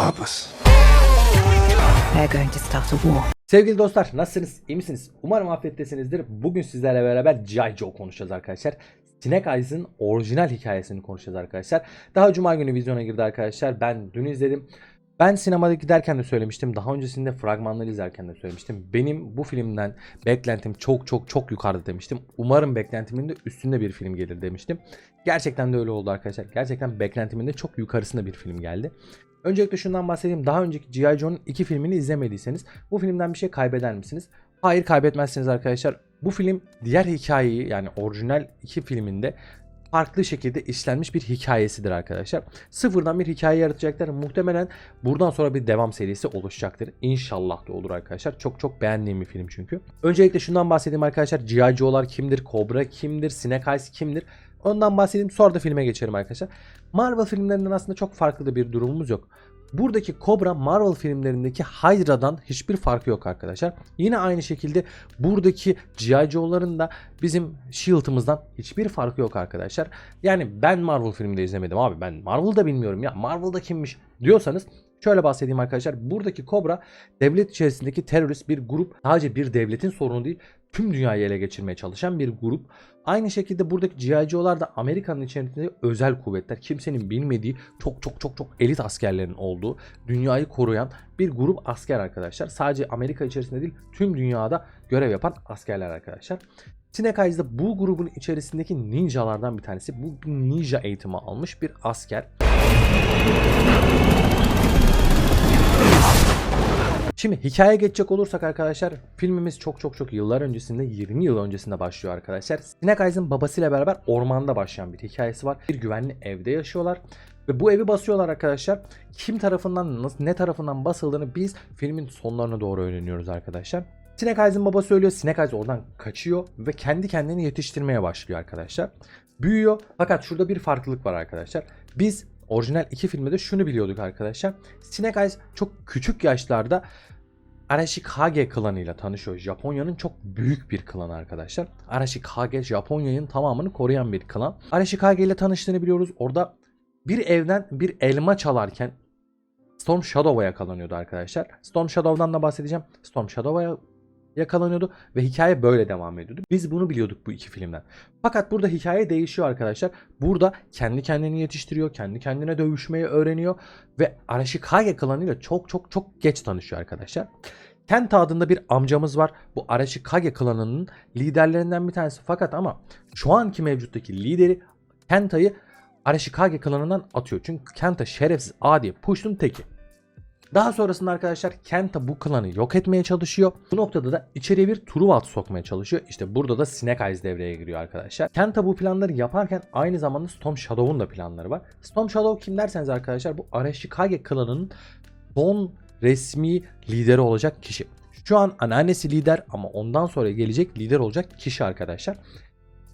purpose. Sevgili dostlar nasılsınız? İyi misiniz? Umarım afiyettesinizdir. Bugün sizlerle beraber G.I. Joe konuşacağız arkadaşlar. Snake Eyes'ın orijinal hikayesini konuşacağız arkadaşlar. Daha cuma günü vizyona girdi arkadaşlar. Ben dün izledim. Ben sinemada giderken de söylemiştim. Daha öncesinde fragmanları izlerken de söylemiştim. Benim bu filmden beklentim çok çok çok yukarıda demiştim. Umarım beklentimin de üstünde bir film gelir demiştim. Gerçekten de öyle oldu arkadaşlar. Gerçekten beklentimin de çok yukarısında bir film geldi. Öncelikle şundan bahsedeyim. Daha önceki G.I. Joe'nun iki filmini izlemediyseniz bu filmden bir şey kaybeder misiniz? Hayır kaybetmezsiniz arkadaşlar. Bu film diğer hikayeyi yani orijinal iki filminde farklı şekilde işlenmiş bir hikayesidir arkadaşlar. Sıfırdan bir hikaye yaratacaklar. Muhtemelen buradan sonra bir devam serisi oluşacaktır. İnşallah da olur arkadaşlar. Çok çok beğendiğim bir film çünkü. Öncelikle şundan bahsedeyim arkadaşlar. G.I. Joe'lar kimdir? Cobra kimdir? Snake Eyes kimdir? Ondan bahsedeyim sonra da filme geçelim arkadaşlar. Marvel filmlerinden aslında çok farklı da bir durumumuz yok. Buradaki Cobra Marvel filmlerindeki Hydra'dan hiçbir farkı yok arkadaşlar. Yine aynı şekilde buradaki G.I. Joe'ların da bizim Shield'ımızdan hiçbir farkı yok arkadaşlar. Yani ben Marvel filminde izlemedim abi ben Marvel'da bilmiyorum ya Marvel'da kimmiş diyorsanız Şöyle bahsedeyim arkadaşlar. Buradaki Cobra devlet içerisindeki terörist bir grup. Sadece bir devletin sorunu değil. Tüm dünyayı ele geçirmeye çalışan bir grup. Aynı şekilde buradaki G.I. Joe'lar da Amerika'nın içerisinde özel kuvvetler. Kimsenin bilmediği çok çok çok çok elit askerlerin olduğu, dünyayı koruyan bir grup asker arkadaşlar. Sadece Amerika içerisinde değil tüm dünyada görev yapan askerler arkadaşlar. Snake Eyes bu grubun içerisindeki ninjalardan bir tanesi. Bu ninja eğitimi almış bir asker. Şimdi hikaye geçecek olursak arkadaşlar filmimiz çok çok çok yıllar öncesinde 20 yıl öncesinde başlıyor arkadaşlar. Snake Eyes'ın babasıyla beraber ormanda başlayan bir hikayesi var. Bir güvenli evde yaşıyorlar. Ve bu evi basıyorlar arkadaşlar. Kim tarafından nasıl ne tarafından basıldığını biz filmin sonlarına doğru öğreniyoruz arkadaşlar. Snake Eyes'ın babası söylüyor. Snake Eyes oradan kaçıyor ve kendi kendini yetiştirmeye başlıyor arkadaşlar. Büyüyor fakat şurada bir farklılık var arkadaşlar. Biz orijinal iki filmde de şunu biliyorduk arkadaşlar. Snake Eyes çok küçük yaşlarda Arashikage klanıyla tanışıyor. Japonya'nın çok büyük bir klanı arkadaşlar. Arashikage Japonya'nın tamamını koruyan bir klan. Arashikage ile tanıştığını biliyoruz. Orada bir evden bir elma çalarken Storm Shadow'a yakalanıyordu arkadaşlar. Storm Shadow'dan da bahsedeceğim. Storm Shadow'a yakalanıyordu ve hikaye böyle devam ediyordu. Biz bunu biliyorduk bu iki filmden. Fakat burada hikaye değişiyor arkadaşlar. Burada kendi kendini yetiştiriyor, kendi kendine dövüşmeyi öğreniyor ve Arashikage klanıyla çok çok çok geç tanışıyor arkadaşlar. Kenta adında bir amcamız var. Bu Arashikage klanının liderlerinden bir tanesi. Fakat ama şu anki mevcuttaki lideri Kenta'yı Arashikage klanından atıyor. Çünkü Kenta şerefsiz adi puştun teki. Daha sonrasında arkadaşlar Kenta bu klanı yok etmeye çalışıyor. Bu noktada da içeriye bir Truvat sokmaya çalışıyor. İşte burada da Snake Eyes devreye giriyor arkadaşlar. Kenta bu planları yaparken aynı zamanda Storm Shadow'un da planları var. Storm Shadow kim derseniz arkadaşlar bu Arashikage klanının son resmi lideri olacak kişi. Şu an anneannesi lider ama ondan sonra gelecek lider olacak kişi arkadaşlar.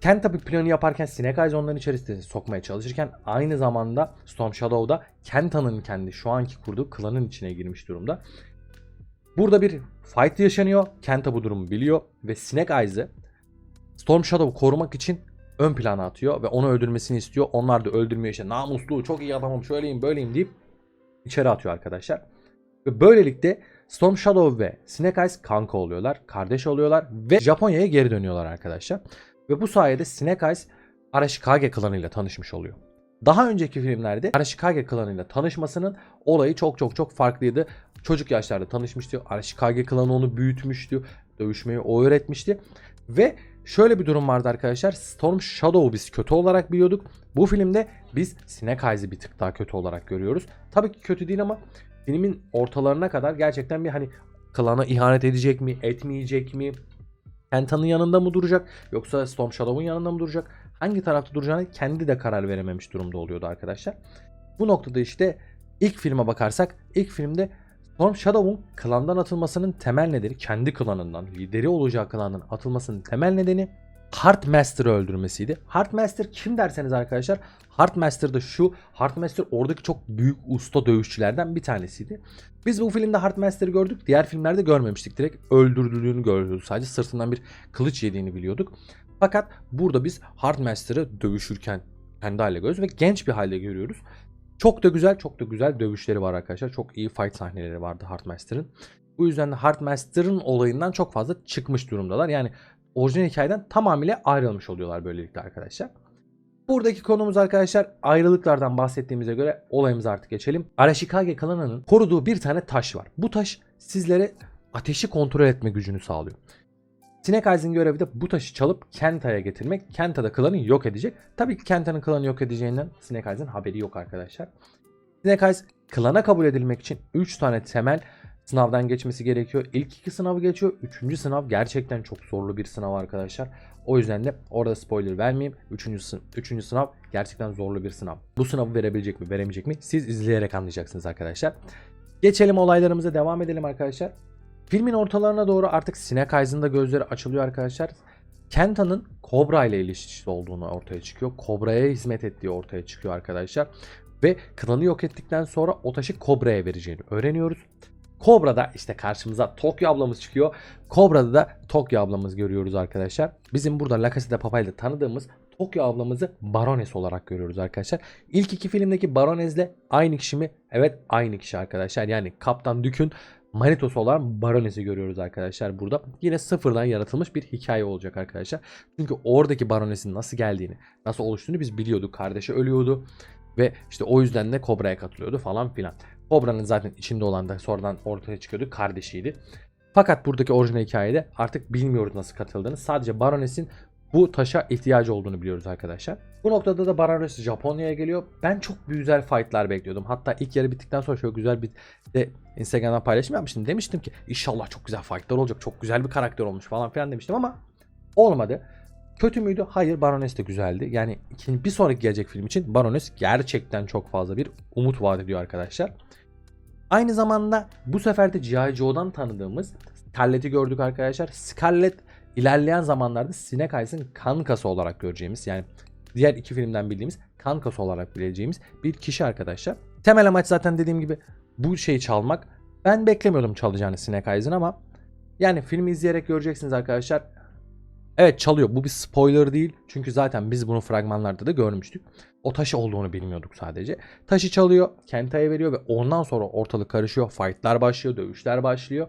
Kenta bir planı yaparken Snake Eyes onların içerisine sokmaya çalışırken aynı zamanda Storm Shadow'da Kenta'nın kendi şu anki kurduğu klanın içine girmiş durumda. Burada bir fight yaşanıyor. Kenta bu durumu biliyor ve Snake Eyes'ı Storm Shadow'u korumak için ön plana atıyor ve onu öldürmesini istiyor. Onlar da öldürmüyor işte namuslu çok iyi adamım şöyleyim böyleyim deyip içeri atıyor arkadaşlar. Ve böylelikle Storm Shadow ve Snake Eyes kanka oluyorlar, kardeş oluyorlar ve Japonya'ya geri dönüyorlar arkadaşlar. Ve bu sayede Snake Eyes Arashikage klanıyla tanışmış oluyor. Daha önceki filmlerde Arashikage klanıyla tanışmasının olayı çok çok çok farklıydı. Çocuk yaşlarda tanışmıştı. Arashikage klanı onu büyütmüştü. Dövüşmeyi o öğretmişti. Ve şöyle bir durum vardı arkadaşlar. Storm Shadow'u biz kötü olarak biliyorduk. Bu filmde biz Snake Eyes'i bir tık daha kötü olarak görüyoruz. Tabii ki kötü değil ama filmin ortalarına kadar gerçekten bir hani klana ihanet edecek mi, etmeyecek mi? Kenta'nın yanında mı duracak yoksa Storm Shadow'un yanında mı duracak? Hangi tarafta duracağını kendi de karar verememiş durumda oluyordu arkadaşlar. Bu noktada işte ilk filme bakarsak ilk filmde Storm Shadow'un klandan atılmasının temel nedeni kendi klanından, lideri olacağı klandan atılmasının temel nedeni Heartmaster'ı öldürmesiydi. Heartmaster kim derseniz arkadaşlar Heartmaster da şu Heartmaster oradaki çok büyük usta dövüşçülerden bir tanesiydi. Biz bu filmde Heartmaster'ı gördük. Diğer filmlerde görmemiştik. Direkt öldürdüğünü görüyorduk. Sadece sırtından bir kılıç yediğini biliyorduk. Fakat burada biz Heartmaster'ı dövüşürken kendi hale görüyoruz ve genç bir halde görüyoruz. Çok da güzel, çok da güzel dövüşleri var arkadaşlar. Çok iyi fight sahneleri vardı Hardmaster'ın. Bu yüzden de Hardmaster'ın olayından çok fazla çıkmış durumdalar. Yani orijinal hikayeden tamamıyla ayrılmış oluyorlar böylelikle arkadaşlar. Buradaki konumuz arkadaşlar ayrılıklardan bahsettiğimize göre olayımıza artık geçelim. Arashikage klanının koruduğu bir tane taş var. Bu taş sizlere ateşi kontrol etme gücünü sağlıyor. Snake Eyes'in görevi de bu taşı çalıp Kenta'ya getirmek. Kenta da klanı yok edecek. Tabii ki Kenta'nın klanı yok edeceğinden Snake Eyes'in haberi yok arkadaşlar. Snake Eyes klana kabul edilmek için 3 tane temel sınavdan geçmesi gerekiyor. İlk iki sınavı geçiyor. Üçüncü sınav gerçekten çok zorlu bir sınav arkadaşlar. O yüzden de orada spoiler vermeyeyim. Üçüncü, sı- üçüncü sınav gerçekten zorlu bir sınav. Bu sınavı verebilecek mi veremeyecek mi siz izleyerek anlayacaksınız arkadaşlar. Geçelim olaylarımıza devam edelim arkadaşlar. Filmin ortalarına doğru artık Snake Eyes'ın da gözleri açılıyor arkadaşlar. Kenta'nın Cobra ile ilişkisi olduğunu ortaya çıkıyor. Cobra'ya hizmet ettiği ortaya çıkıyor arkadaşlar. Ve klanı yok ettikten sonra o taşı Cobra'ya vereceğini öğreniyoruz. Cobra'da işte karşımıza Tokyo ablamız çıkıyor. Cobra'da da Tokyo ablamız görüyoruz arkadaşlar. Bizim burada La Casa de Papel'de tanıdığımız Tokyo ablamızı Barones olarak görüyoruz arkadaşlar. İlk iki filmdeki Barones'le aynı kişi mi? Evet aynı kişi arkadaşlar. Yani Kaptan Dük'ün manitosu olan Barones'i görüyoruz arkadaşlar burada. Yine sıfırdan yaratılmış bir hikaye olacak arkadaşlar. Çünkü oradaki Barones'in nasıl geldiğini, nasıl oluştuğunu biz biliyorduk. Kardeşi ölüyordu ve işte o yüzden de Kobra'ya katılıyordu falan filan. Kobra'nın zaten içinde olan da sonradan ortaya çıkıyordu. Kardeşiydi. Fakat buradaki orijinal hikayede artık bilmiyoruz nasıl katıldığını. Sadece Barones'in bu taşa ihtiyacı olduğunu biliyoruz arkadaşlar. Bu noktada da Barones Japonya'ya geliyor. Ben çok güzel fightlar bekliyordum. Hatta ilk yarı bittikten sonra şöyle güzel bir de Instagram'dan paylaşım yapmıştım. Demiştim ki inşallah çok güzel fightlar olacak. Çok güzel bir karakter olmuş falan filan demiştim ama olmadı. Kötü müydü? Hayır Barones de güzeldi. Yani bir sonraki gelecek film için Barones gerçekten çok fazla bir umut vaat ediyor arkadaşlar. Aynı zamanda bu sefer de G.I. Joe'dan tanıdığımız Scarlett'i gördük arkadaşlar. Scarlett ilerleyen zamanlarda Snake Eyes'in kankası olarak göreceğimiz yani diğer iki filmden bildiğimiz kankası olarak bileceğimiz bir kişi arkadaşlar. Temel amaç zaten dediğim gibi bu şeyi çalmak. Ben beklemiyordum çalacağını Snake Eyes'in ama yani filmi izleyerek göreceksiniz arkadaşlar. Evet çalıyor. Bu bir spoiler değil. Çünkü zaten biz bunu fragmanlarda da görmüştük. O taşı olduğunu bilmiyorduk sadece. Taşı çalıyor, Kenta'ya veriyor ve ondan sonra ortalık karışıyor. Fightlar başlıyor, dövüşler başlıyor.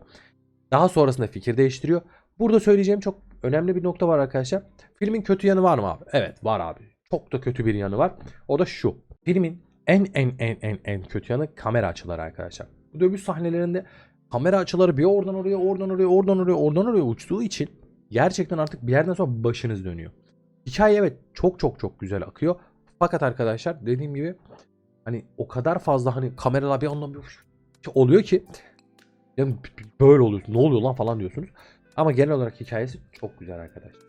Daha sonrasında fikir değiştiriyor. Burada söyleyeceğim çok önemli bir nokta var arkadaşlar. Filmin kötü yanı var mı abi? Evet var abi. Çok da kötü bir yanı var. O da şu. Filmin en en en en en kötü yanı kamera açıları arkadaşlar. Bu dövüş sahnelerinde kamera açıları bir oradan oraya, oradan oraya, oradan oraya, oradan oraya uçtuğu için gerçekten artık bir yerden sonra başınız dönüyor. Hikaye evet çok çok çok güzel akıyor. Fakat arkadaşlar dediğim gibi hani o kadar fazla hani kameralar bir anlamda bir şey oluyor ki yani böyle oluyor. Ne oluyor lan falan diyorsunuz. Ama genel olarak hikayesi çok güzel arkadaşlar.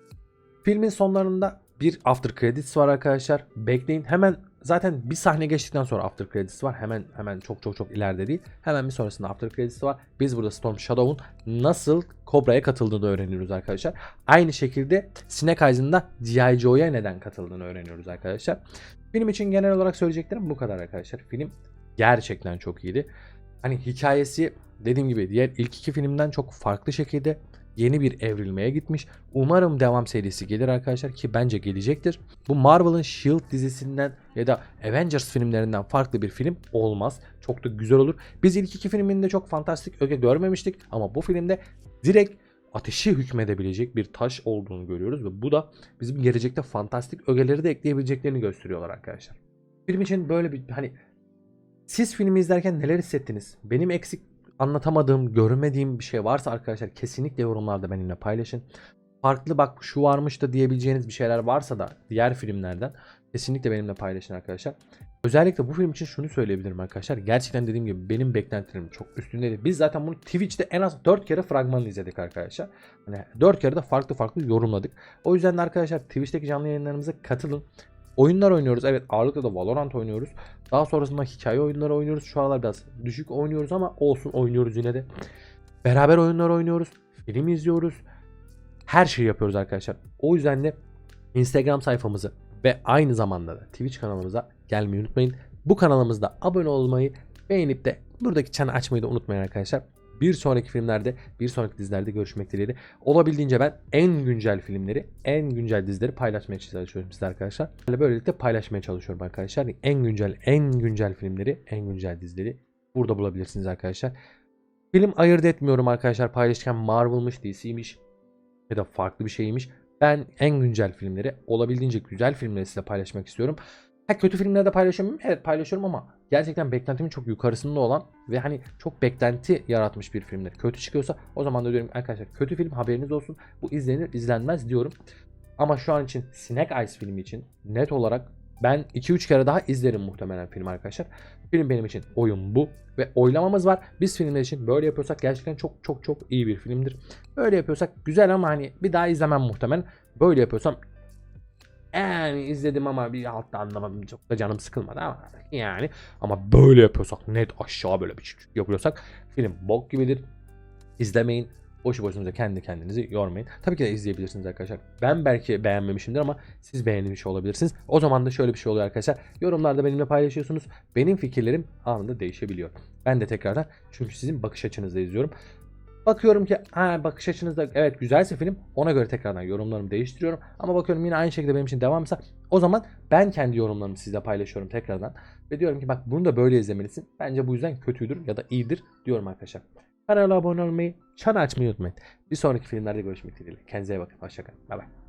Filmin sonlarında bir after credits var arkadaşlar. Bekleyin. Hemen zaten bir sahne geçtikten sonra after credits var. Hemen hemen çok çok çok ileride değil. Hemen bir sonrasında after credits var. Biz burada Storm Shadow'un nasıl Cobra'ya katıldığını öğreniyoruz arkadaşlar. Aynı şekilde Snake Eyes'ın da G.I. Joe'ya neden katıldığını öğreniyoruz arkadaşlar. Film için genel olarak söyleyeceklerim bu kadar arkadaşlar. Film gerçekten çok iyiydi. Hani hikayesi dediğim gibi diğer ilk iki filmden çok farklı şekilde yeni bir evrilmeye gitmiş. Umarım devam serisi gelir arkadaşlar ki bence gelecektir. Bu Marvel'ın Shield dizisinden ya da Avengers filmlerinden farklı bir film olmaz. Çok da güzel olur. Biz ilk iki filminde çok fantastik öge görmemiştik ama bu filmde direkt ateşi hükmedebilecek bir taş olduğunu görüyoruz ve bu da bizim gelecekte fantastik ögeleri de ekleyebileceklerini gösteriyorlar arkadaşlar. Film için böyle bir hani siz filmi izlerken neler hissettiniz? Benim eksik anlatamadığım, görmediğim bir şey varsa arkadaşlar kesinlikle yorumlarda benimle paylaşın. Farklı bak şu varmış da diyebileceğiniz bir şeyler varsa da diğer filmlerden kesinlikle benimle paylaşın arkadaşlar. Özellikle bu film için şunu söyleyebilirim arkadaşlar. Gerçekten dediğim gibi benim beklentilerim çok üstündeydi. Biz zaten bunu Twitch'te en az 4 kere fragmanını izledik arkadaşlar. Hani 4 kere de farklı farklı yorumladık. O yüzden de arkadaşlar Twitch'teki canlı yayınlarımıza katılın. Oyunlar oynuyoruz. Evet ağırlıkla da Valorant oynuyoruz. Daha sonrasında hikaye oyunları oynuyoruz. Şu aralar biraz düşük oynuyoruz ama olsun oynuyoruz yine de. Beraber oyunlar oynuyoruz. Film izliyoruz. Her şeyi yapıyoruz arkadaşlar. O yüzden de Instagram sayfamızı ve aynı zamanda da Twitch kanalımıza gelmeyi unutmayın. Bu kanalımızda abone olmayı, beğenip de buradaki çanı açmayı da unutmayın arkadaşlar. Bir sonraki filmlerde, bir sonraki dizilerde görüşmek dileğiyle. Olabildiğince ben en güncel filmleri, en güncel dizileri paylaşmaya çalışıyorum size arkadaşlar. Böyle Böylelikle paylaşmaya çalışıyorum arkadaşlar. En güncel, en güncel filmleri, en güncel dizileri burada bulabilirsiniz arkadaşlar. Film ayırt etmiyorum arkadaşlar paylaşırken Marvel'mış, DC'ymiş ya da farklı bir şeymiş. Ben en güncel filmleri olabildiğince güzel filmleri size paylaşmak istiyorum. Ha, kötü filmleri de paylaşıyorum. Evet paylaşıyorum ama gerçekten beklentimin çok yukarısında olan ve hani çok beklenti yaratmış bir filmler. Kötü çıkıyorsa o zaman da diyorum arkadaşlar kötü film haberiniz olsun. Bu izlenir izlenmez diyorum. Ama şu an için Snake Eyes filmi için net olarak ben 2-3 kere daha izlerim muhtemelen film arkadaşlar. Film benim için oyun bu ve oylamamız var. Biz filmler için böyle yapıyorsak gerçekten çok çok çok iyi bir filmdir. Böyle yapıyorsak güzel ama hani bir daha izlemem muhtemelen. Böyle yapıyorsam yani izledim ama bir altta anlamadım çok da canım sıkılmadı ama yani ama böyle yapıyorsak net aşağı böyle bir çık yapıyorsak film bok gibidir. İzlemeyin. Boşu boşunuza kendi kendinizi yormayın. Tabii ki de izleyebilirsiniz arkadaşlar. Ben belki beğenmemişimdir ama siz beğenmiş olabilirsiniz. O zaman da şöyle bir şey oluyor arkadaşlar. Yorumlarda benimle paylaşıyorsunuz. Benim fikirlerim anında değişebiliyor. Ben de tekrardan çünkü sizin bakış açınızda izliyorum. Bakıyorum ki ha, bakış açınızda evet güzelse film ona göre tekrardan yorumlarımı değiştiriyorum. Ama bakıyorum yine aynı şekilde benim için devamsa o zaman ben kendi yorumlarımı sizle paylaşıyorum tekrardan. Ve diyorum ki bak bunu da böyle izlemelisin. Bence bu yüzden kötüdür ya da iyidir diyorum arkadaşlar. Kanala abone olmayı, çan açmayı unutmayın. Bir sonraki filmlerde görüşmek dileğiyle. Kendinize iyi bakın. Hoşçakalın. Bay bay.